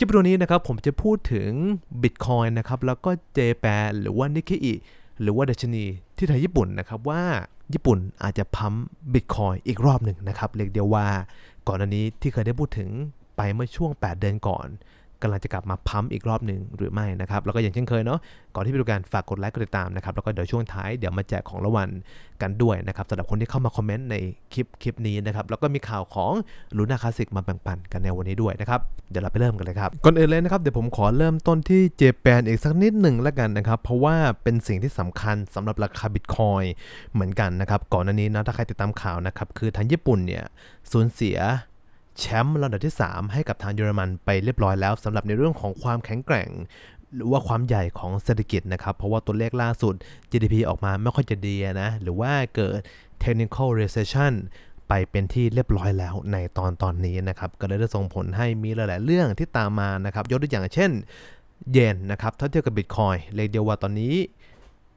คลิปวิดีโอนี้นะครับผมจะพูดถึง Bitcoin นะครับแล้วก็ JPAN หรือว่า Nikkei หรือว่าดัชนีที่ไทยญี่ปุ่นนะครับว่าญี่ปุ่นอาจจะพัมบิตคอยอีกรอบหนึ่งนะครับ เรียกเดียวว่าก่อนอันนี้ที่เคยได้พูดถึงไปเมื่อช่วง 8 เดือนก่อน กำลังจะกลับมาพัมอีกรอบหนึ่งหรือไม่นะครับแล้วก็อย่างเช่นเคยเนาะก่อนที่ไปดูการฝากกดไลค์กดติดตามนะครับแล้วก็เดี๋ยวช่วงท้ายเดี๋ยวมาแจกของรางวัลกันด้วยนะครับสำหรับคนที่เข้ามาคอมเมนต์ในคลิปคลิปนี้นะครับแล้วก็มีข่าวของลูน่าคลาสสิกมาแบ่งปันกันในวันนี้ด้วยนะครับเดี๋ยวเราไปเริ่มกันเลยครับก่อนอื่นเลยนะครับเดี๋ยวผมขอเริ่มต้นที่เจแปนอีกสักนิดหนึ่งแล้วกันนะครับเพราะว่าเป็นสิ่งที่สำคัญสำหรับราคาบิตคอยเหมือนกันนะครับก่อนอันนี้นะถ้าใครติดตามข่าวนะครับคือทางญี่ปุ่นเนี่ยสูญเสีย แชมป์ลำดับที่ 3 ให้กับทางเยอรมันไปเรียบร้อยแล้วสำหรับในเรื่องของความแข็งแกร่ง หรือว่าความใหญ่ของเศรษฐกิจนะครับ เพราะว่าตัวเลขล่าสุด GDP ออกมาไม่ค่อยจะดีนะ หรือว่าเกิด technical recession ไปเป็นที่เรียบร้อยแล้วในตอนตอนนี้นะครับ ก็เลยได้ส่งผลให้มีหลาย ๆ เรื่องที่ตามมานะครับ ยกตัวอย่างเช่น เยนนะครับถ้าเทียบกับบิตคอยเรียกเดียวว่าตอนนี้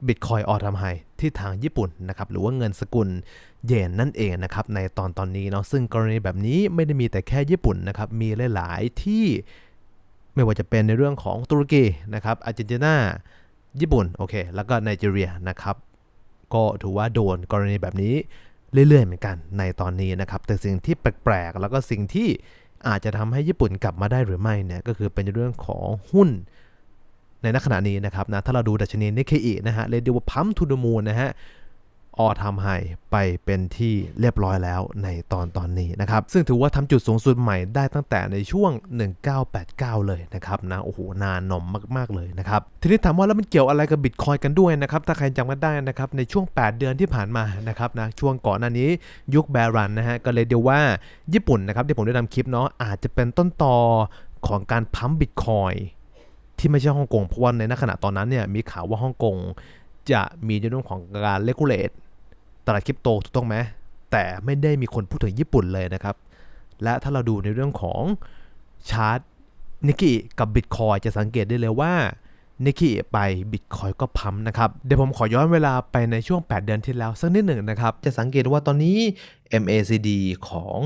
บิตคอยออทำไฮที่ทางญี่ปุ่นนะครับหรือว่าเงินสกุลเยนนั่นเองนะครับในตอนตอนนี้เนาะซึ่งกรณีแบบนี้ไม่ได้มีแต่แค่ญี่ปุ่นนะครับมีหลาย ๆ ที่ไม่ว่าจะเป็นในเรื่องของตุรกีนะครับอาร์เจนตินาญี่ปุ่นโอเคแล้วก็ไนจีเรียนะครับก็ถือว่าโดนกรณีแบบนี้เรื่อย ๆ เหมือนกันในตอนนี้นะครับแต่สิ่งที่แปลก ๆ แล้วก็สิ่งที่อาจจะทำให้ญี่ปุ่นกลับมาได้หรือไม่เนี่ยก็คือเป็นเรื่องของหุ้น ในณขณะนี้นะครับนะถ้าเราดูดัชนีนิเคอินะฮะเรียกได้ว่าพัมทูดมูลนะฮะออทำไฮไปเป็นที่เรียบร้อยแล้วในตอนตอนนี้นะครับ ซึ่งถือว่าทำจุดสูงสุดใหม่ได้ตั้งแต่ในช่วง 1989 เลยนะครับนะโอ้โหนานหนมมาก ๆ เลยนะครับ ทีนี้ถามว่าแล้วมันเกี่ยวอะไรกับบิตคอยกันด้วยนะครับ ถ้าใครจำกันได้นะครับ ในช่วง 8 เดือนที่ผ่านมานะครับนะช่วงก่อนหน้านี้ยุคแบรันนะฮะก็เลยเดียวว่าญี่ปุ่นนะครับที่ผมได้นำคลิปเนาะอาจจะเป็นต้นตอของการพัมบิตคอย ที่ไม่ใช่ฮ่องกงเพราะว่าในขณะตอนนั้นเนี่ยมีข่าวว่าฮ่องกงจะมีในเรื่องของการเลกูเลตตลาดคริปโตถูกต้องไหมแต่ไม่ได้มีคนพูดถึงญี่ปุ่นเลยนะครับ และถ้าเราดูในเรื่องของชาร์ตนิกกี้กับบิตคอยจะสังเกตได้เลยว่านิกกี้ไปบิตคอยก็พัมนะครับ เดี๋ยวผมขอย้อนเวลาไปในช่วง 8 เดือนที่แล้วสักนิดหนึ่งนะครับ จะสังเกตว่าตอนนี้ MACD ของ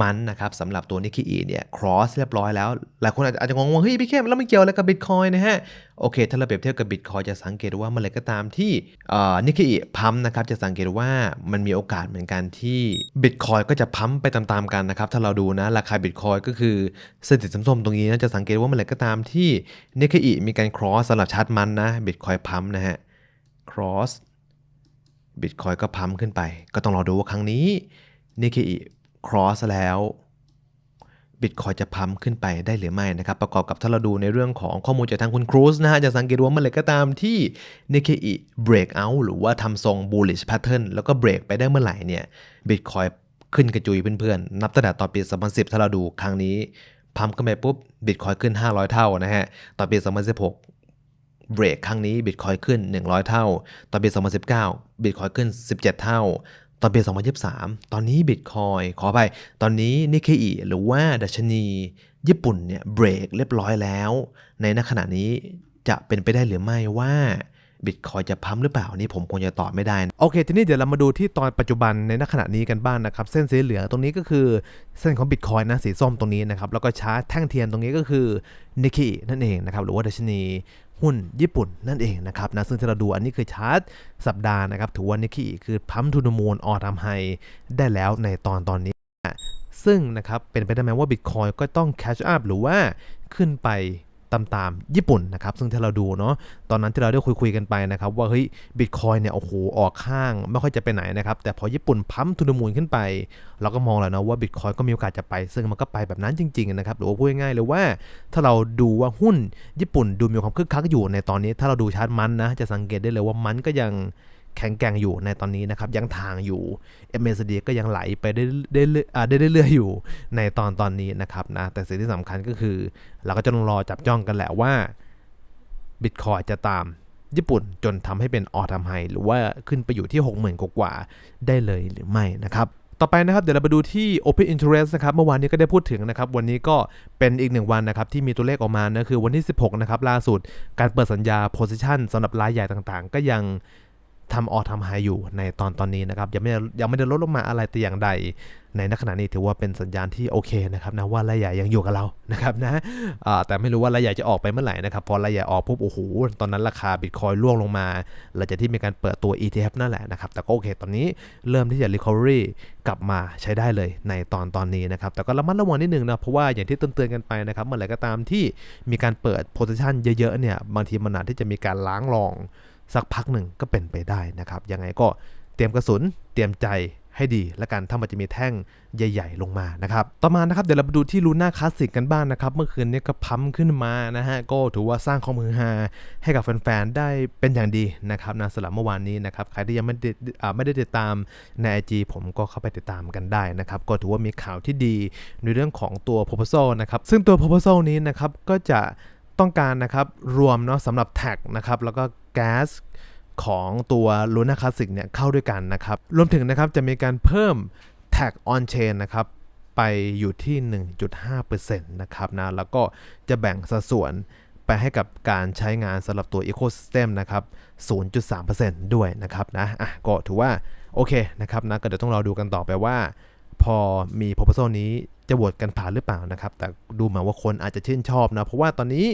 มันนะครับสำหรับตัวนิกกี้เนี่ย cross เรียบร้อยแล้ว หลายคนอาจจะงงว่าเฮ้ยพี่เข้มแล้วมันเกี่ยวอะไรกับบิตคอยนะฮะ โอเค ถ้าเราเปรียบเทียบกับบิตคอยจะสังเกตว่าเมื่อไรก็ตามที่นิกกี้พัมนะครับจะสังเกตว่ามันมีโอกาสเหมือนกันที่บิตคอยก็จะพัมไปตามๆกันนะครับถ้าเราดูนะราคาบิตคอยก็คือเส้นสีส้มๆตรงนี้นะจะสังเกตว่าเมื่อไรก็ตามที่นิกกี้มีการ cross สำหรับชาร์ตมันนะบิตคอยพัมนะฮะ cross บิตคอยก็พัมขึ้นไป ก็ต้องรอดูว่าครั้งนี้นิกกี้ cross แล้วบิตคอยจะพัมขึ้นไปได้หรือไม่นะครับ ประกอบกับถ้าเราดูในเรื่องของข้อมูลจากทางคุณครูสนะฮะจะสังเกตว่าเมื่อไหร่ก็ตามที่ Nikkei break out หรือว่าทำทรง bullish pattern แล้วก็ break ไปได้เมื่อไหร่เนี่ยบิตคอยขึ้นกระจุยเพื่อนๆ นับตั้งแต่ตอนปี 2010 ถ้าเราดูครั้งนี้พัมขึ้นไปปุ๊บบิตคอยขึ้น 500 เท่านะฮะตอนปี 2016เบรกครั้งนี้บิตคอยขึ้น 100 เท่า ตอนปี 2019บิตคอยขึ้น 17 เท่า ตอนปี 2023 ตอนนี้บิตคอยขอไป ตอนนี้นิเคอีหรือว่าดัชนี ญี่ปุ่นเนี่ยเบรกเรียบร้อยแล้ว ในณขณะนี้จะเป็นไปได้หรือไม่ว่า บิตคอยจะพัมหรือเปล่านี่ผมคงจะตอบไม่ได้ โอเค ทีนี้เดี๋ยวเรามาดูที่ตอนปัจจุบันในณขณะนี้กันบ้างนนะครับ เส้นสีเหลืองตรงนี้ก็คือเส้นของบิตคอยนะสีส้มตรงนี้นะครับ แล้วก็ชาร์ตแท่งเทียนตรงนี้ก็คือนิก e นั่นเองนะครับ หรือว่าดัชนีหุ้นญี่ปุ่นนั่นเองนะครับนะซึ่งที่เราดูอันนี้คือชาร์ตสัปดาห์นะครับ ถือว่านิก e คือพัมทูนมูลออทำไฮได้แล้วในตอนตอนนี้ ซึ่งนะครับเป็นไปได้ไหมว่าบิตคอยก็ต้องแคชอัพหรือว่าขึ้นไป ตามตามญี่ปุ่นนะครับซึ่งถ้าเราดูเนาะตอนนั้นที่เราได้คุยคุยกันไปนะครับว่าเฮ้ยบิตคอยเนี่ยโอ้โหออกข้างไม่ค่อยจะไปไหนนะครับแต่พอญี่ปุ่นพัมทุนมูลขึ้นไป เราก็มองแล้วนะว่าบิตคอยก็มีโอกาสจะไป ซึ่งมันก็ไปแบบนั้นจริงๆนะครับหรือว่าพูดง่ายๆเลยว่า ถ้าเราดูว่าหุ้นญี่ปุ่นดูมีความคึกคักอยู่ในตอนนี้ ถ้าเราดูชาร์ตมันนะจะสังเกตได้เลยว่ามันก็ยัง แข็งแกร่งอยู่ในตอนนี้นะครับ ยังทางอยู่ MACD ก็ยังไหลไปได้ได้ได้เรื่อยๆอยู่ในตอนตอนนี้นะครับนะแต่สิ่งที่สำคัญก็คือ เราก็จะต้องรอจับจ้องกันแหละว่า Bitcoin จะตามญี่ปุ่นจนทำให้เป็นออทำไฮหรือว่าขึ้นไปอยู่ที่ 60,000 กว่าได้เลยหรือไม่นะครับต่อไปนะครับเดี๋ยวเราไปดูที่ Open Interest นะครับเมื่อวานนี้ก็ได้พูดถึงนะครับ วันนี้ก็เป็นอีกหนึ่งวันนะครับที่มีตัวเลขออกมานะคือวันที่ 16 นะครับล่าสุดการเปิดสัญญา position สำหรับรายใหญ่ต่างๆ ก็ยัง ทำออทำไฮอยู่ในตอนตอนนี้นะครับยังไม่ยังไม่ได้ลดลงมาอะไรแต่อย่างใด ในณขณะนี้ถือว่าเป็นสัญญาณที่โอเคนะครับนะว่ารายใหญ่ยังอยู่กับเรานะครับนะแต่ไม่รู้ว่ารายใหญ่จะออกไปเมื่อไหร่นะครับพอรายใหญ่ออกปุ๊บโอ้โหตอนนั้นราคาบิตคอยร่วงลงมาหลังจากที่มีการเปิดตัว ETF นั่นแหละนะครับแต่ก็โอเค ตอนนี้เริ่มที่จะ recovery กลับมาใช้ได้เลยในตอนตอนนี้นะครับแต่ก็ระมัดระวังนิดนึงนะเพราะว่าอย่างที่เตือนๆกันไปนะครับเมื่อไหร่ก็ตามที่มีการเปิด position เยอะๆเนี่ยบางทีมันอาจที่จะมีการล้างรอง สักพักหนึ่งก็เป็นไปได้นะครับ ยังไงก็เตรียมกระสุนเตรียมใจให้ดีและกันถ้ามันจะมีแท่งใหญ่ ๆ ลงมานะครับ ต่อมานะครับเดี๋ยวเราไปดูที่ลูน่าคลาสสิกกันบ้างนะครับ เมื่อคืนนี้ก็พัมขึ้นมานะฮะก็ถือว่าสร้างความมือฮาให้กับแฟนๆได้เป็นอย่างดีนะครับนะสำหรับเมื่อวานนี้นะครับใครที่ยังไม่ได้ไม่ได้ติดตามใน IG ผมก็เข้าไปติดตามกันได้นะครับ ก็ถือว่ามีข่าวที่ดีในเรื่องของตัว proposal นะครับซึ่งตัว proposal นี้นะครับก็จะต้องการนะครับรวมเนาะสำหรับแท็กนะครับแล้วก็ ก๊สของตัว Luna Classic เนี่ยเข้าด้วยกันนะครับ รวมถึงนะครับจะมีการเพิ่ม Tag on Chain นะครับไปอยู่ที่ 1.5%นะครับนะแล้วก็จะแบ่งสัดส่วนไปให้กับการใช้งานสำหรับตัว Ecosystem นะครับ 0.3%ด้วยนะครับนะอะก็ถือว่า โอเคนะครับนะก็เดี๋ยวต้องรอดูกันต่อไปว่า พอมี proposal นี้จะโหวตกันผ่านหรือเปล่านะครับ แต่ดูเหมือนว่าคนอาจจะชื่นชอบนะ เพราะว่าตอนนี้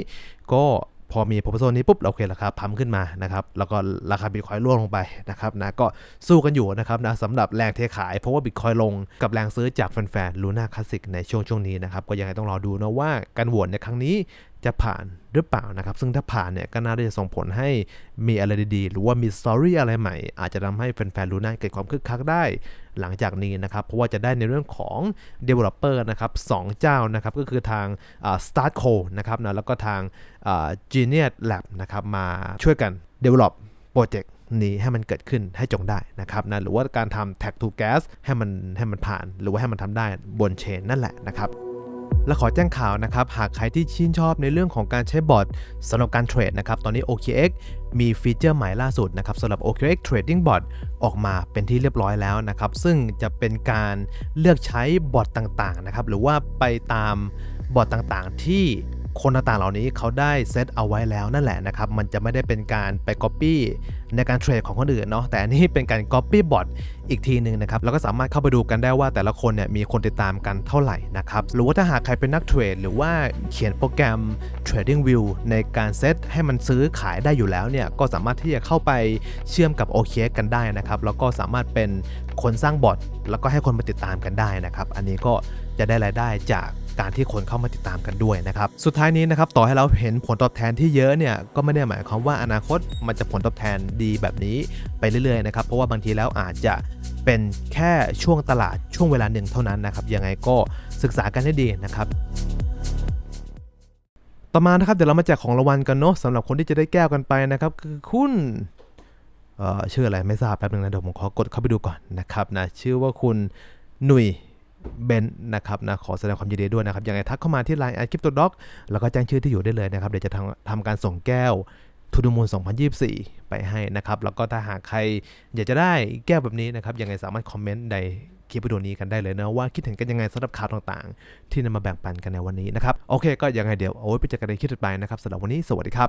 ก็ พอมี proposal นี้ปุ๊บเราโอเคราคาพัมขึ้นมานะครับแล้วก็ราคาบิตคอยร่วงลงไปนะครับนะก็สู้กันอยู่นะครับนะสำหรับแรงเทขาย เพราะว่าบิตคอยลงกับแรงซื้อจากแฟนๆลูน่าคลาสสิกในช่วงช่วงนี้นะครับก็ยังไงต้องรอดูนะว่าการโหวตในครั้งนี้ จะผ่านหรือเปล่านะครับ ซึ่งถ้าผ่านเนี่ยก็น่าจะส่งผลให้มีอะไรดีๆ หรือว่ามีสตอรี่อะไรใหม่ อาจจะทำให้แฟนๆลูน่าเกิดความคึกคักได้ หลังจากนี้นะครับ เพราะว่าจะได้ในเรื่องของ developer นะครับสองเจ้านะครับ ก็คือทาง Start Co นะครับนะแล้วก็ทาง Genius Lab นะครับมาช่วยกัน develop โปรเจกต์นี้ให้มันเกิดขึ้นให้จงได้นะครับนะหรือว่าการทำ tag to gas ให้มันให้มันผ่าน หรือว่าให้มันทำได้บนเชนนั่นแหละนะครับ และขอแจ้งข่าวนะครับ หากใครที่ชื่นชอบในเรื่องของการใช้บอทสำหรับการเทรดนะครับ ตอนนี้ OKX มีฟีเจอร์ใหม่ล่าสุดนะครับสำหรับ OKX Trading Bot ออกมาเป็นที่เรียบร้อยแล้วนะครับ ซึ่งจะเป็นการเลือกใช้บอทต่างๆนะครับ หรือว่าไปตามบอทต่างๆที่ คนต่างๆเหล่านี้เขาได้เซตเอาไว้แล้วนั่นแหละนะครับ มันจะไม่ได้เป็นการไป Copy ในการเทรดของคนอื่นเนาะแต่อันนี้เป็นการ Copy Bot อีกทีหนึ่งนะครับแล้วก็สามารถเข้าไปดูกันได้ว่าแต่ละคนเนี่ยมีคนติดตามกันเท่าไหร่นะครับหรือว่าถ้าหากใครเป็นนักเทรดหรือว่าเขียนโปรแกรม Trading View ในการเซตให้มันซื้อขายได้อยู่แล้วเนี่ยก็สามารถที่จะเข้าไปเชื่อมกับ OK กันได้นะครับแล้วก็สามารถเป็นคนสร้างบอทแล้วก็ให้คนมาติดตามกันได้นะครับอันนี้ก็จะได้รายได้จาก การที่คนเข้ามาติดตามกันด้วยนะครับสุดท้ายนี้นะครับต่อให้เราเห็นผลตอบแทนที่เยอะเนี่ยก็ไม่ได้หมายความว่าอนาคตมันจะผลตอบแทนดีแบบนี้ไปเรื่อยๆนะครับเพราะว่าบางทีแล้วอาจจะเป็นแค่ช่วงตลาดช่วงเวลาหนึ่งเท่านั้นนะครับยังไงก็ศึกษากันให้ดีนะครับต่อมานะครับเดี๋ยวเรามาแจกของรางวัลกันเนาะสำหรับคนที่จะได้แก้วกันไปนะครับคือคุณเอ่อชื่ออะไรไม่ทราบแป๊บนึงนะเดี๋ยวผมขอกดเข้าไปดูก่อนนะครับนะชื่อว่าคุณหนุ่ย เบนนะครับนะขอแสดงความยินดีด้วยนะครับยังไงทักเข้ามาที่ Line แอดคริปโตด็อกแล้วก็แจ้งชื่อที่อยู่ได้เลยนะครับ เดี๋ยวจะทำทำการส่งแก้วทูดูมูล2024 ไปให้นะครับ แล้วก็ถ้าหากใครอยากจะได้แก้วแบบนี้นะครับ ยังไงสามารถคอมเมนต์ในคลิปวิดีโอนี้กันได้เลยนะ ว่าคิดเห็นกันยังไงสำหรับข่าวต่างๆ ที่นำมาแบ่งปันกันในวันนี้นะครับ โอเค ก็ยังไงเดี๋ยวเอาไว้ไปเจอกันในคลิปต่อไปนะครับสำหรับวันนี้สวัสดีครับ